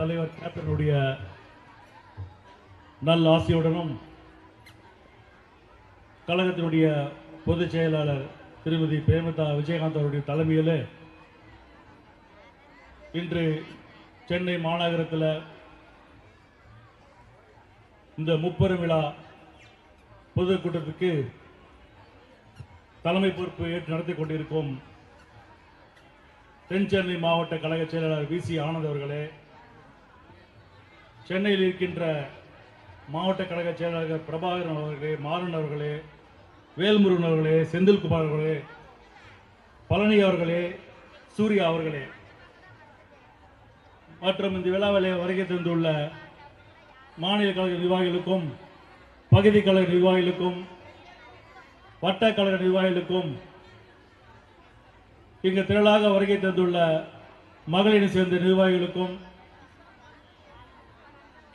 தலைவர் கேப்டனுடைய நல் ஆசையுடனும் கழகத்தினுடைய பொதுச் செயலாளர் திருமதி பிரேமதா விஜயகாந்த் அவருடைய தலைமையில் இன்று சென்னை மாநகரத்தில் இந்த முப்பெரும் விழா பொதுக்கூட்டத்துக்கு தலைமை பொறுப்பு ஏற்று நடத்தி கொண்டிருக்கும் தென் சென்னை மாவட்ட கழக செயலாளர் வி சி ஆனந்த் அவர்களே சென்னையில் இருக்கின்ற மாவட்ட கழக செயலாளர் பிரபாகரன் அவர்களே மாறன் அவர்களே வேல்முருகன் அவர்களே செந்தில்குமார் அவர்களே பழனி அவர்களே சூர்யா அவர்களே. மற்றும் இந்த விழாவிலே வருகை தந்துள்ள மாநில கழக நிர்வாகிகளுக்கும் பகுதி கழக நிர்வாகிகளுக்கும் வட்ட கழக நிர்வாகிகளுக்கும் இங்கு திரளாக வருகை தந்துள்ள மகளிரை சேர்ந்த நிர்வாகிகளுக்கும்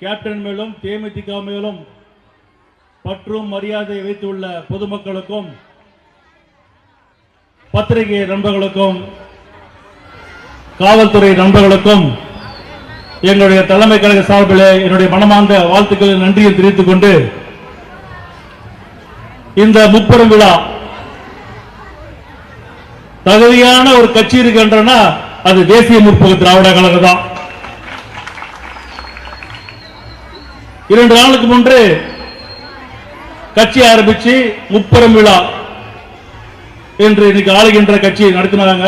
கேப்டன் மேலும் தேமுதிக மேலும் பற்றும் மரியாதை வைத்துள்ள பொதுமக்களுக்கும் பத்திரிகை நண்பர்களுக்கும் காவல்துறை நண்பர்களுக்கும் எங்களுடைய தலைமை கழக சார்பில் என்னுடைய மனமார்ந்த வாழ்த்துக்களை நன்றியை தெரிவித்துக் கொண்டு இந்த முப்பெரும் விழா தகுதியான ஒரு கட்சி இருக்கின்றனா அது தேசிய முற்போக்கு திராவிட கழகம் தான் இரண்டு நாளுக்கு முன்பு கட்சி ஆரம்பிச்சு முப்பெரும் விழா என்று இன்னைக்கு ஆளுகின்ற கட்சி நடத்தினாங்க.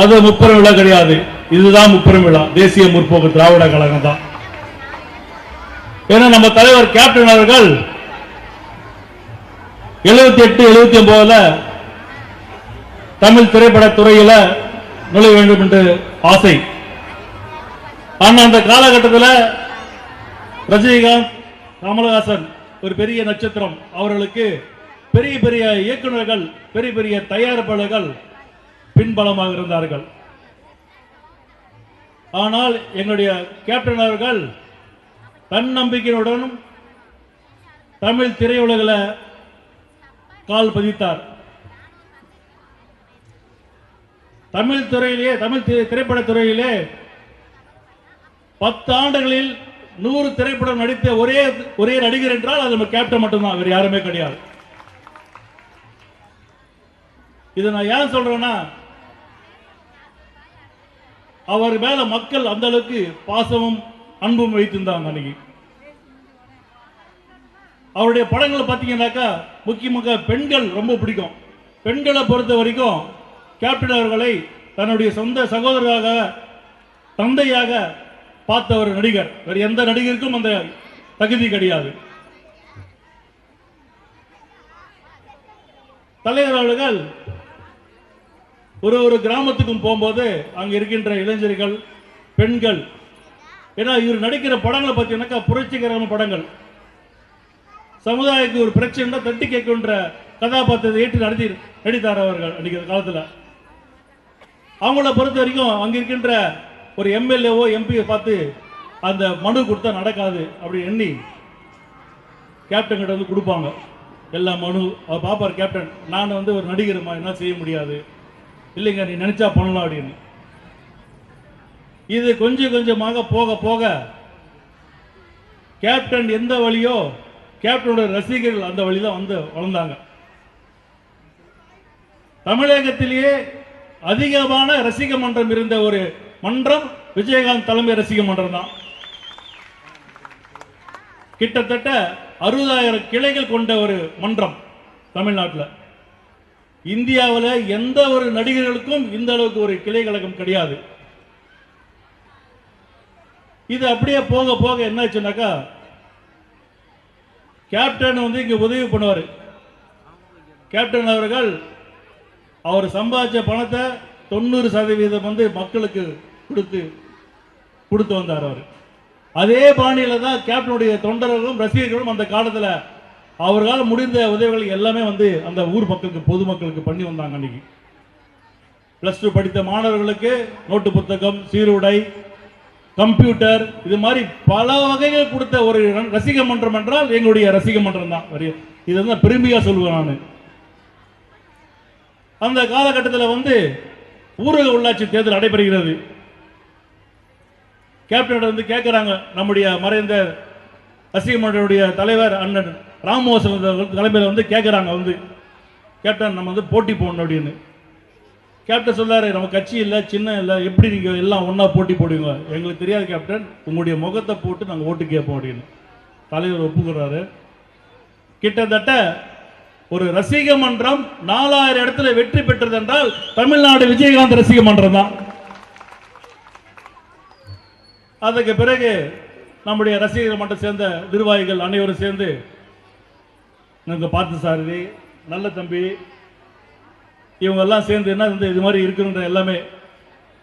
அது முப்பெரும் விழா கிடையாது. இதுதான் முப்பெரும் விழா. தேசிய முற்போக்கு திராவிட கழகம் தான். ஏன்னா நம்ம தலைவர் கேப்டன் அவர்கள் எழுபத்தி எட்டு எழுபத்தி ஒன்பதுல தமிழ் திரைப்பட துறையில நுழைய வேண்டும் என்று ஆசை. ஆனா அந்த காலகட்டத்தில் ரஜினிகாந்த் கமலஹாசன் ஒரு பெரிய நட்சத்திரம். அவர்களுக்கு பெரிய பெரிய இயக்குனர்கள் பெரிய பெரிய தயாரிப்பாளர்கள் பின்பலமாக இருந்தார்கள். ஆனால் எங்களுடைய கேப்டன் அவர்கள் தன்னம்பிக்கையுடனும் தமிழ் திரையுலகில் கால் பதித்தார். தமிழ் துறையிலே தமிழ் திரை- திரைப்படத் துறையிலே பத்து ஆண்டுகளில் நூறு திரைப்படம் நடித்த ஒரே ஒரே நடிகர் என்றால் அது நம்ம கேப்டன் மட்டும்தான் வேறு யாருமே கிடையாது. இதை நான் ஏன் சொல்றேன்னா அவர் மேல மக்கள் அந்த அளவுக்கு பாசமும் அன்பும் வைத்திருந்தாங்க அன்னைக்கு. அவருடைய படங்களை பார்த்தீங்கன்னாக்கா முக்கியமாக பெண்கள் ரொம்ப பிடிக்கும். பெண்களை பொறுத்த வரைக்கும் கேப்டன் அவர்களை தன்னுடைய சொந்த சகோதரராக தந்தையாக பார்த்த ஒரு நடிகர். வேறு எந்த நடிகருக்கும் அந்த தகுதி கிடையாது. தலைவர் அவர்கள் ஒரு ஒரு கிராமத்துக்கும் போகும்போது அங்கே இருக்கின்ற இளைஞர்கள் பெண்கள் ஏன்னா இவர் நடிக்கிற படங்களை பார்த்தீங்கன்னாக்கா புரட்சிகரமான படங்கள். சமுதாயத்துக்கு ஒரு பிரச்சனை தட்டி கேட்கின்ற கதாபாத்திரத்தை ஏற்று நடத்தி நடித்தார் அவர்கள் நடிக்கிற காலத்தில். அவங்கள பொறுத்த வரைக்கும் அங்க இருக்கின்ற ஒரு எம்எல்ஏவோ எம்பியை பார்த்து அந்த மனு கொடுத்தா நடக்காது அப்படி எண்ணி கேப்டன் கிட்ட வந்து கொடுப்பாங்க. எல்லா மனு. அவர் பார்ப்பார் கேப்டன் நான் வந்து ஒரு நடிகருமா என்ன செய்ய முடியாது. இல்லைங்க நீ நினைச்சா பண்ணலாம் அப்படின்னு. இது கொஞ்சம் கொஞ்சமாக போக போக கேப்டன் எந்த வழியோ கேப்டனோட ரசிகர்கள் அந்த வழிதான் வந்து வளர்ந்தாங்க. தமிழகத்திலேயே அதிகமான ரசிக மன்றம் இருந்த ஒரு மன்றம் விஜயகாந்த் தலைமை ரசிக மன்றம் தான் கிட்டத்தட்ட அறுபதாயிரம் கிளைகள் கொண்ட ஒரு மன்றம் தமிழ்நாட்டில். இந்தியாவில் எந்த ஒரு நடிகர்களுக்கும் இந்த அளவுக்கு ஒரு கிளை கழகம் கிடையாது. இது அப்படியே போக போக என்னாச்சுனாக்கா கேப்டன் வந்து இங்க உதவி பண்ணுவார். கேப்டன் அவர்கள் அவர் சம்பாதிச்ச பணத்தை தொண்ணூறு சதவீதம் வந்து மக்களுக்கு கொடுத்து கொடுத்து வந்தார் அவர். அதே பாணியில தான் கேப்டனுடைய தொண்டர்களும் ரசிகர்களும் அந்த காலத்துல அவர்களால் முடிந்த உதவிகள் எல்லாமே வந்து அந்த ஊர் மக்களுக்கு பொதுமக்களுக்கு பண்ணி வந்தாங்க அன்னைக்கு. ப்ளஸ் டூ படித்த மாணவர்களுக்கு நோட்டு புத்தகம் சீருடை கம்ப்யூட்டர் இது மாதிரி பல வகைகள் கொடுத்த ஒரு ரசிக மன்றம் என்றால் எங்களுடைய ரசிக மன்றம் தான். இது வந்து பெருமையா சொல்லுவேன் நான். அந்த காலகட்டத்தில் வந்து ஊரக உள்ளாட்சி தேர்தல் நடைபெறுகிறது. கேப்டன் வந்து கேட்குறாங்க நம்முடைய மறைந்த ரசிகமன்றனுடைய தலைவர் அண்ணன் ராமமோகன் தலைமையில் வந்து கேட்குறாங்க வந்து. கேப்டன் நம்ம வந்து போட்டி போடணும் அப்படின்னு. கேப்டன் சொல்லாரு நம்ம கட்சி இல்லை சின்ன இல்லை எப்படி நீங்கள் எல்லாம் ஒன்றா போட்டி போடுவீங்க? எங்களுக்கு தெரியாது கேப்டன் உங்களுடைய முகத்தை போட்டு நாங்கள் ஓட்டு கேட்போம் அப்படின்னு. தலைவர் ஒப்புக்கிறாரு கிட்டத்தட்ட ஒரு ரசிக மன்றம் நாலாயிரம் இடத்துல வெற்றி பெற்றது என்றால் தமிழ்நாடு விஜயகாந்த் ரசிக மன்றம் தான். அதுக்கு பிறகு நம்முடைய ரசிகர் மன்றம் சேர்ந்த நிர்வாகிகள் அனைவரும் சேர்ந்து நாங்க பார்த்து சாரதி நல்ல தம்பி. இவங்க எல்லாம் சேர்ந்து என்ன வந்து இது மாதிரி இருக்குன்ற எல்லாமே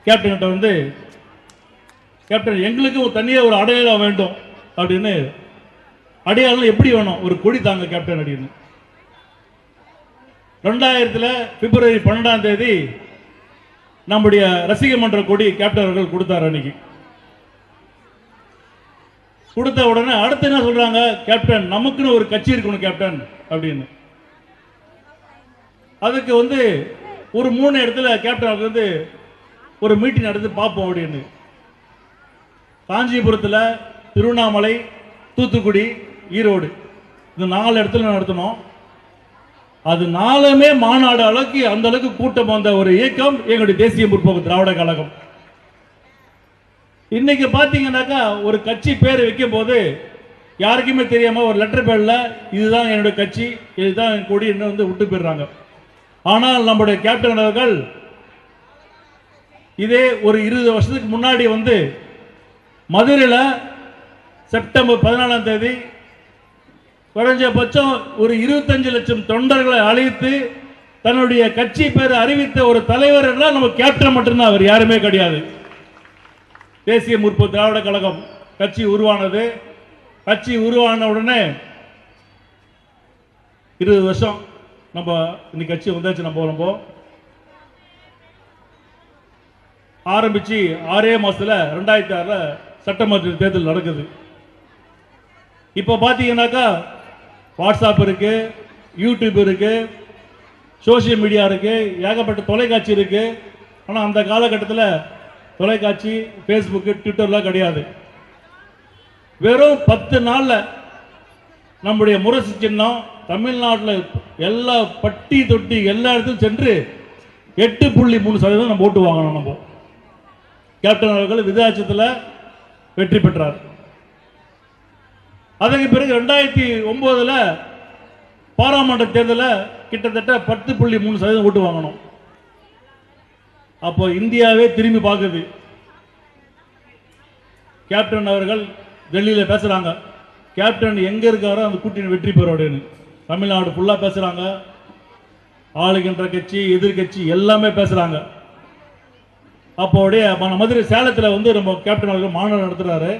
கேப்டன்கிட்ட வந்து கேப்டன் எங்களுக்கு ஒரு தனியாக ஒரு அடையாளம் வேண்டும். அப்படின்னு அடையாளம் எப்படி வேணும்? ஒரு கொடி தாங்க கேப்டன் அப்படின்னு. ரெண்டாயிரத்தில் பிப்ரவரி பன்னெண்டாம் தேதி நம்முடைய ரசிகர் மன்ற கொடி கேப்டன் அவர்கள் கொடுத்தார் அன்னைக்கு. கொடுத்த உடனே அடுத்து என்ன சொல்றாங்க? கேப்டன் நமக்குன்னு ஒரு கட்சி இருக்கணும் கேப்டன் அப்படின்னு. அதுக்கு வந்து ஒரு மூணு இடத்துல கேப்டன் வந்து ஒரு மீட்டிங் நடத்தி பார்ப்போம் அப்படின்னு. காஞ்சிபுரத்தில் திருவண்ணாமலை தூத்துக்குடி ஈரோடு. இந்த நாலு இடத்துல நடத்தணும்? அது நாலுமே மாநாடு அளவுக்கு அந்த அளவுக்கு கூட்டம் வந்த ஒரு இயக்கம் எங்களுடைய தேசிய முற்போக்கு திராவிட கழகம். இன்னைக்கு பார்த்தீங்கன்னாக்கா ஒரு கட்சி பேர் வைக்கும் போது யாருக்குமே தெரியாம ஒரு லெட்டர் பேர்ல இதுதான் என்னுடைய கட்சி இதுதான் என் கொடி என்ன வந்து விட்டு போயிடுறாங்க. ஆனால் நம்முடைய கேப்டன் அவர்கள் இதே ஒரு இருபது வருஷத்துக்கு முன்னாடி வந்து மதுரையில் செப்டம்பர் பதினாலாம் தேதி குறைஞ்சபட்சம் ஒரு இருபத்தஞ்சு லட்சம் தொண்டர்களை அழைத்து தன்னுடைய கட்சி பேர் அறிவித்த ஒரு தலைவர் என்றால் நம்ம கேப்டன் மட்டும்தான் அவர் யாருமே கிடையாது. தேசிய முற்போக்கு திராவிட கழகம் கட்சி உருவானது. கட்சி உருவான உடனே இருபது வருஷம் நம்ம இன்னைக்கு கட்சி வந்தாச்சு நம்ம நம்ம ஆரம்பிச்சு ஆறே மாசத்துல ரெண்டாயிரத்தி ஆறுல சட்டமன்ற தேர்தல் நடக்குது. இப்போ பார்த்தீங்கன்னாக்கா வாட்ஸ்அப் இருக்கு யூடியூப் இருக்கு சோசியல் மீடியா இருக்கு ஏகப்பட்ட தொலைக்காட்சி இருக்கு. ஆனால் அந்த காலகட்டத்தில் தொலைக்காட்சி ஃபேஸ்புக்கு ட்விட்டர்லாம் கிடையாது. வெறும் பத்து நாளில் நம்முடைய முரசு சின்னம் தமிழ்நாட்டில் எல்லா பட்டி தொட்டி எல்லா இடத்துலையும் சென்று எட்டு புள்ளி மூணு சதவீதம் நம்ம ஓட்டு வாங்கணும் நம்ம. கேப்டன் அவர்கள் விதாச்சத்தில் வெற்றி பெற்றார். அதற்கு பிறகு ரெண்டாயிரத்தி ஒம்போதில் பாராளுமன்ற தேர்தலில் கிட்டத்தட்ட பத்து புள்ளி மூணு சதவீதம் ஓட்டு வாங்கணும். அப்போ இந்தியாவே திரும்பி பார்க்குது. கேப்டன் அவர்கள் டெல்லியில் பேசுகிறாங்க கேப்டன் எங்கே இருக்காரோ அந்த கூட்டணி வெற்றி பெறும் அப்படின்னு தமிழ்நாடு ஃபுல்லாக பேசுகிறாங்க ஆளுகின்ற கட்சி எதிர்கட்சி எல்லாமே பேசுகிறாங்க அப்போ அப்படியே ம- மதுரை சேலத்தில் வந்து நம்ம கேப்டன் அவர்கள் மாநாடு நடத்துகிறாரு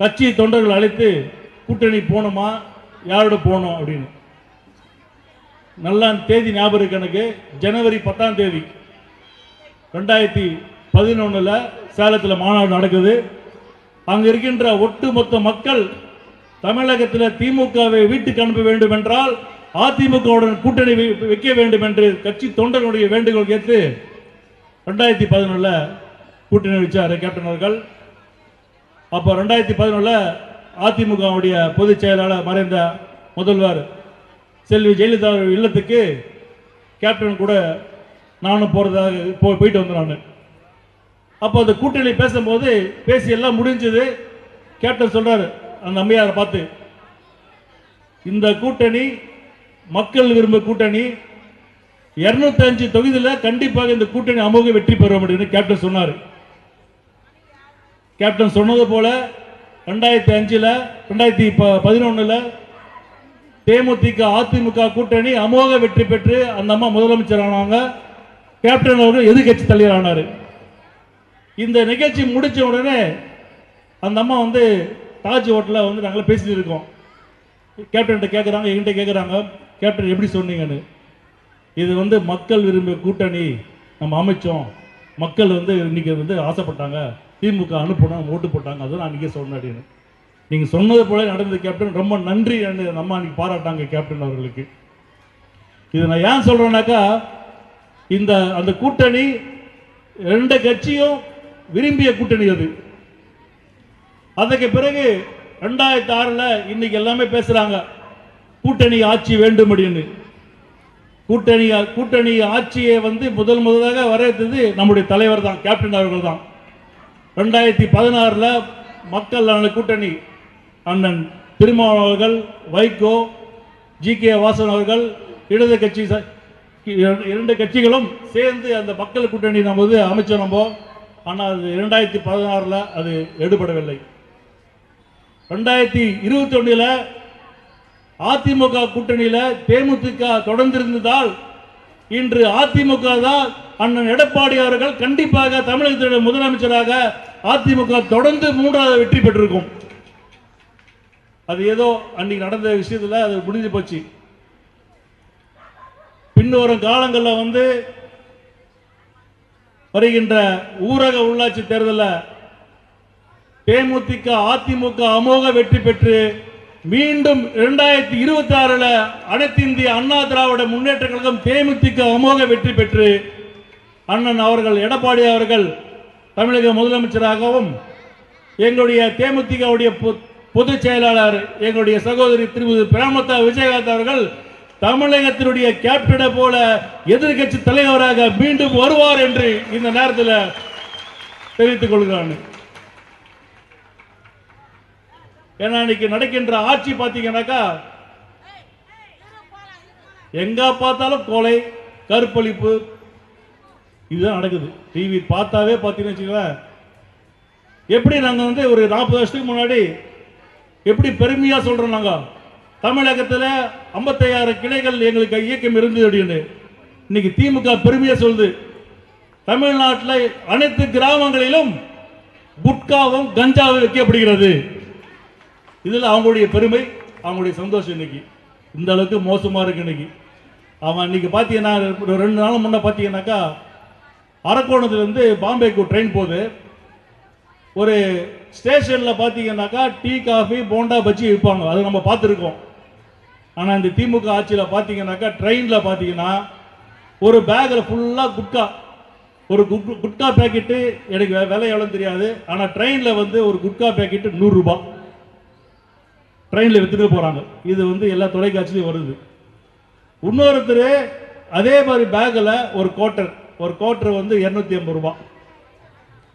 கட்சி தொண்டர்கள் அழைத்து கூட்டணி போகணுமா? யாரோட போகணும் அப்படின்னு. நல்லா தேதி ஞாபகம் இருக்கு எனக்கு. ஜனவரி பத்தாம் தேதி. ரெண்டாயிரத்தி பதினொன்றில் சேலத்தில் மாநாடு நடக்குது. அங்கே இருக்கின்ற ஒட்டுமொத்த மக்கள் தமிழகத்தில் திமுகவை வீட்டுக்கு அனுப்ப வேண்டும் என்றால் அதிமுகவுடன் கூட்டணி வைக்க வேண்டும் என்று கட்சி தொண்டர்களுடைய வேண்டுகோள் கேட்டு ரெண்டாயிரத்தி பதினொன்றில் கூட்டணி வச்சார் கேப்டன் அவர்கள். அப்போ ரெண்டாயிரத்தி பதினொன்றில் அதிமுகவுடைய பொதுச் செயலாளர் மறைந்த முதல்வர் செல்வி ஜெயலலிதா இல்லத்துக்கு கேப்டன் கூட நானும் போகிறதாக போ போயிட்டு வந்தேன் நான். அப்போ அந்த கூட்டணி பேசும்போது பேசி எல்லாம் முடிஞ்சது. கேப்டன் சொல்றாரு அந்த அம்மையாரை பார்த்து இந்த கூட்டணி மக்கள் விரும்ப கூட்டணி. 205 தொகுதியில் கண்டிப்பாக இந்த கூட்டணி அமோக வெற்றி பெறும் அப்படின்னு கேப்டன் சொன்னார். கேப்டன் சொன்னது போல ரெண்டாயிரத்தி அஞ்சில் ரெண்டாயிரத்தி ப- பதினொன்னுல தேமுதிக அதிமுக கூட்டணி அமோக வெற்றி பெற்று அந்த அம்மா முதலமைச்சர் ஆனாங்க. கேப்டன் அவர்கள் எதிர்கட்சி தலைவர் இந்த நிகழ்ச்சி முடித்த உடனே அந்த அம்மா வந்து தாஜ் ஹோட்டலில் வந்து நாங்களாம் பேசிட்டு இருக்கோம். கேப்டன்கிட்ட கேட்குறாங்க என்கிட்ட கேட்குறாங்க கேப்டன் எப்படி சொன்னீங்கன்னு? இது வந்து மக்கள் விரும்பிய கூட்டணி நம்ம அமைச்சோம். மக்கள் வந்து இன்றைக்கி வந்து ஆசைப்பட்டாங்க. திமுக அனுப்பணும் ஓட்டு போட்டாங்க. அதுதான் நான் அன்றைக்கே சொன்னேன் அப்படின்னு. நீங்கள் சொன்னது போல நடந்தது கேப்டன். ரொம்ப நன்றி. என்று அந்த அம்மா அன்னைக்கு பாராட்டாங்க கேப்டன் அவர்களுக்கு. இது நான் ஏன் சொல்கிறேன்னாக்கா இந்த அந்த கூட்டணி ரெண்டு கட்சியும் விரும்பிய கூட்டணி அது. அதுக்கு பிறகு ரெண்டாயிரத்தி ஆறில் இன்னைக்கு எல்லாமே பேசுகிறாங்க கூட்டணி ஆட்சி வேண்டும் அப்படின்னு. கூட்டணி கூட்டணி ஆட்சியை வந்து முதல் முதலாக வரவேற்றது நம்முடைய தலைவர் தான் கேப்டன் அவர்கள் தான். ரெண்டாயிரத்தி பதினாறில் மக்கள் நல கூட்டணி அண்ணன் திருமாவளவர்கள் வைகோ ஜி கே வாசன் அவர்கள் இடது கட்சி இரண்டு கட்சிகளும் சேர்ந்து அந்த மக்கள் கூட்டணி நமது வந்து அமைச்சோம் ஆனால் அது இரண்டாயிரத்தி பதினாறில் அது எடுபடவில்லை. ரெண்டாயிரத்தி இருபத்தி ஒன்றில் அதிமுக கூட்டணியில தேமுதிக தொடர்ந்து இருந்ததால் இன்று அதிமுக தான் அண்ணன் எடப்பாடி அவர்கள் கண்டிப்பாக தமிழகத்தினுடைய முதலமைச்சராக அதிமுக தொடர்ந்து மூன்றாவது வெற்றி பெற்றிருக்கும். அது ஏதோ அன்னைக்கு நடந்த விஷயத்துல அது முடிஞ்சு போச்சு. வரும் காலங்களில் வந்து வருகின்ற ஊரக உள்ளாட்சி தேர்தலில் தேமுதிக அதிமுக அமோக வெற்றி பெற்று மீண்டும் இரண்டாயிரத்தி இருபத்தி ஆறில் அனைத்து இந்திய அண்ணா திராவிட முன்னேற்ற கழகம் தேமுதிக அமோக வெற்றி பெற்று அண்ணன் அவர்கள் எடப்பாடி அவர்கள் தமிழக முதலமைச்சராகவும் எங்களுடைய தேமுதிகவுடைய பொ- பொதுச் செயலாளர் எங்களுடைய சகோதரி திருமதி பிரேமதா விஜயகாந்த் அவர்கள் தமிழகத்தினுடைய கேப்டனை போல எதிர்க்கட்சி தலைவராக மீண்டும் வருவார் என்று இந்த நேரத்தில் தெரிவித்துக் கொள்கிறான். ஏன்னா இன்னைக்கு நடக்கின்ற ஆட்சி பார்த்தீங்கன்னாக்கா எங்க பார்த்தாலும் கொலை கற்பழிப்பு இதுதான் நடக்குது. டிவி பார்த்தாவே பார்த்தீங்கன்னு வச்சுக்கோங்களேன். எப்படி நாங்கள் வந்து ஒரு நாற்பது வருஷத்துக்கு முன்னாடி எப்படி பெருமையா சொல்றோம் நாங்கள் தமிழகத்தில் ஐம்பத்தையாறு கிளைகள் எங்களுக்கு இயக்கம் இருந்தது அப்படின்னு. இன்னைக்கு திமுக பெருமையை சொல்லுது. தமிழ்நாட்டில் அனைத்து கிராமங்களிலும் குட்காவும் கஞ்சாவும் வைக்கப்படுகிறது. இதில் அவங்களுடைய பெருமை அவங்களுடைய சந்தோஷம் இன்னைக்கு. இந்த அளவுக்கு மோசமாக இருக்கு இன்னைக்கு. அவன் இன்னைக்கு பார்த்தீங்கன்னா ஒரு ரெண்டு நாள் முன்னே பார்த்தீங்கன்னாக்கா அரக்கோணத்துலேருந்து பாம்பேக்கு ட்ரெயின் போகுது. ஒரு ஸ்டேஷனில் பார்த்தீங்கன்னாக்கா டீ காஃபி போண்டா பஜ்ஜி விற்பாங்க. அது நம்ம பார்த்துருக்கோம். ஆனால் இந்த திமுக ஆட்சியில் பார்த்தீங்கன்னாக்கா ட்ரெயினில் பார்த்தீங்கன்னா ஒரு பேக்கில் ஃபுல்லாக குட்கா. ஒரு குட் குட்கா பேக்கெட்டு எனக்கு விலை எவ்வளோன்னு தெரியாது. ஆனால் ட்ரெயினில் வந்து ஒரு குட்கா பேக்கெட்டு நூறுரூபா. ட்ரெயினில் விற்றுட்டு போகிறாங்க இது வந்து எல்லா தொலைக்காட்சியிலையும் வருது. இன்னொருத்தர் அதே மாதிரி பேக்கில் ஒரு கோட்டர் ஒரு கோட்டர் வந்து இரநூத்தி ஐம்பது ரூபா.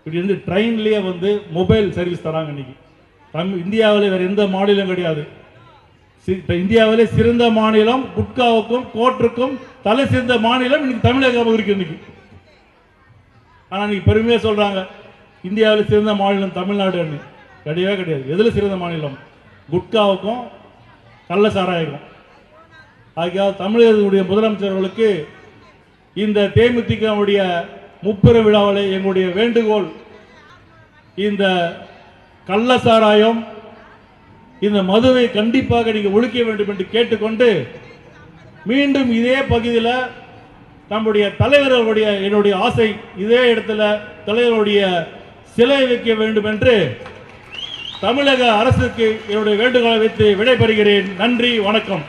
இப்படி வந்து ட்ரெயின்லேயே வந்து மொபைல் சர்வீஸ் தராங்க இன்னைக்கு. தமிழ் இந்தியாவில் வேறு எந்த மாநிலம் கிடையாது. இப்போ இந்தியாவிலே சிறந்த மாநிலம் குட்காவுக்கும் கோட்டருக்கும் தலை சிறந்த மாநிலம் இன்னைக்கு தமிழகம் இருக்கு இன்னைக்கு. ஆனால் இன்னைக்கு பெருமையாக சொல்கிறாங்க இந்தியாவில் சிறந்த மாநிலம் தமிழ்நாடுன்னு கிடையவே கிடையாது. எதில் சிறந்த மாநிலம்? குட்காவுக்கும் கள்ள சாராயக்கும் ஆகியால் தமிழகத்துடைய முதலமைச்சர்களுக்கு இந்த தேமுதிகவுடைய முப்பெரு விழாவில் எங்களுடைய வேண்டுகோள் இந்த கள்ள சாராயம் இந்த மதுவை கண்டிப்பாக நீங்கள் ஒழிக்க வேண்டும் என்று கேட்டுக்கொண்டு மீண்டும் இதே பகுதியில் நம்முடைய தலைவர்களுடைய என்னுடைய ஆசை இதே இடத்துல தலைவருடைய சிலை வைக்க வேண்டும் என்று தமிழக அரசுக்கு என்னுடைய வேண்டுகோளை வைத்து விடைபெறுகிறேன். நன்றி வணக்கம்.